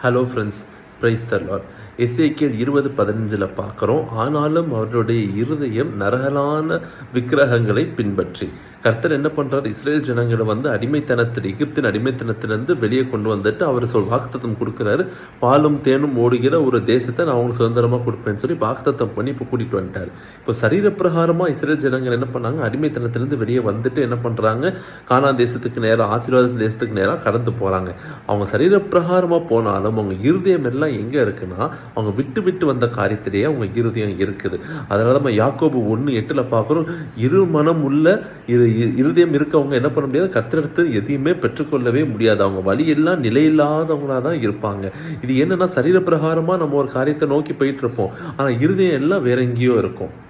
Hello friends prize தருவார் எஸ்ஏக்கியல் இருபது பதினஞ்சில் பார்க்குறோம். ஆனாலும் அவருடைய இருதயம் நரகலான விக்கிரகங்களை பின்பற்றி. கர்த்தர் என்ன பண்ணுறார் இஸ்ரேல் ஜனங்களை வந்து அடிமைத்தனத்தில் எகிப்தின் அடிமைத்தனத்திலிருந்து வெளியே கொண்டு வந்துட்டு அவர் சொல் வாக்குத்தத்தம் கொடுக்குறாரு. பாலும் தேனும் ஓடுகிற ஒரு தேசத்தை நான் அவங்களுக்கு சுதந்திரமாக கொடுப்பேன்னு சொல்லி வாக்குத்தத்தம் பண்ணி இப்போ கூட்டிகிட்டு வந்துட்டார். இப்போ சரீரப்பிரகாரமாக இஸ்ரேல் ஜனங்கள் என்ன பண்ணாங்க? அடிமைத்தனத்திலிருந்து வெளியே வந்துட்டு என்ன பண்ணுறாங்க காணா தேசத்துக்கு நேராக ஆசீர்வாத தேசத்துக்கு நேராக கடந்து போகிறாங்க அவங்க சரீரப்பிரகாரமாக போனாலும் அவங்க இருதயம் எல்லாம் எங்கே இருக்குன்னா அவங்க விட்டு விட்டு வந்த காரியத்திலேயே அவங்க இருதயம் இருக்குது. அதனால நம்ம யாக்கோபு ஒன்று எட்டில் பார்க்குறோம் இரு மனம் உள்ள இரு இரு- இருதயம் இருக்கவங்க என்ன பண்ண முடியாது? கத்திரத்து எதையுமே பெற்றுக்கொள்ளவே முடியாது. அவங்க வழியெல்லாம் நிலையில்லாதவங்களா தான் இருப்பாங்க. இது என்னன்னா சரீரப்பிரகாரமாக நம்ம ஒரு காரியத்தை நோக்கி போயிட்டு இருப்போம் ஆனால் இருதயம் எல்லாம் வேற எங்கேயோ இருக்கும்.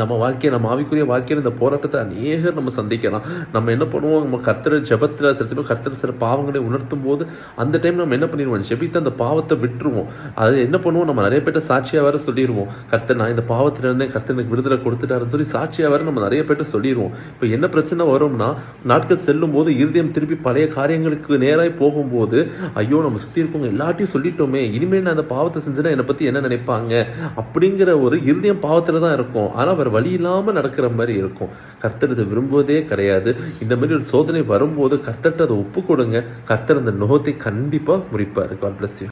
நம்ம வாழ்க்கையை நம்ம ஆவிக்குரிய வாழ்க்கையில் இந்த போராட்டத்தை அநேகர் நம்ம சந்திக்கலாம். நம்ம என்ன பண்ணுவோம்? நம்ம கர்த்தர் ஜெபத்தில் சில சமயம் கர்த்தர் சில பாவங்களை உணர்த்தும் போது அந்த டைம் நம்ம என்ன பண்ணிடுவோம்? ஜெபித்து அந்த பாவத்தை விட்டுருவோம். அது என்ன பண்ணுவோம்? நம்ம நிறைய பேர்ட்ட சாட்சியாக வேறு சொல்லிடுவோம் கர்த்தர் நான் இந்த பாவத்தில் இருந்தேன். கர்த்தர் எனக்கு விடுதலை கொடுத்துட்டாருன்னு சொல்லி சாட்சியாக வேறு நம்ம நிறைய பேர்ட்ட சொல்லிடுவோம் இப்போ என்ன பிரச்சனை வரும்னா நாட்கள் செல்லும் போது இருதயம் திருப்பி பழைய காரியங்களுக்கு நேராக போகும்போது ஐயோ நம்ம சுற்றி இருக்கவங்க எல்லாத்தையும் சொல்லிட்டோமே. இனிமேல் நான் அந்த பாவத்தை செஞ்சேன்னா என்னை பற்றி என்ன நினைப்பாங்க? அப்படிங்கிற ஒரு இருதயம் பாவத்தில் தான் இருக்கும். ஆனால் அவர் வழி இல்லாமல் நடக்கிற மாதிரி இருக்கும். கர்த்தர் இதை விரும்புவதே கிடையாது. இந்த மாதிரி ஒரு சோதனை வரும்போது கர்த்தர்கிட்ட அதை ஒப்பு கொடுங்க கர்த்தர் அந்த நோகத்தை கண்டிப்பாக முடிப்பார் காட் பிளஸ் யூ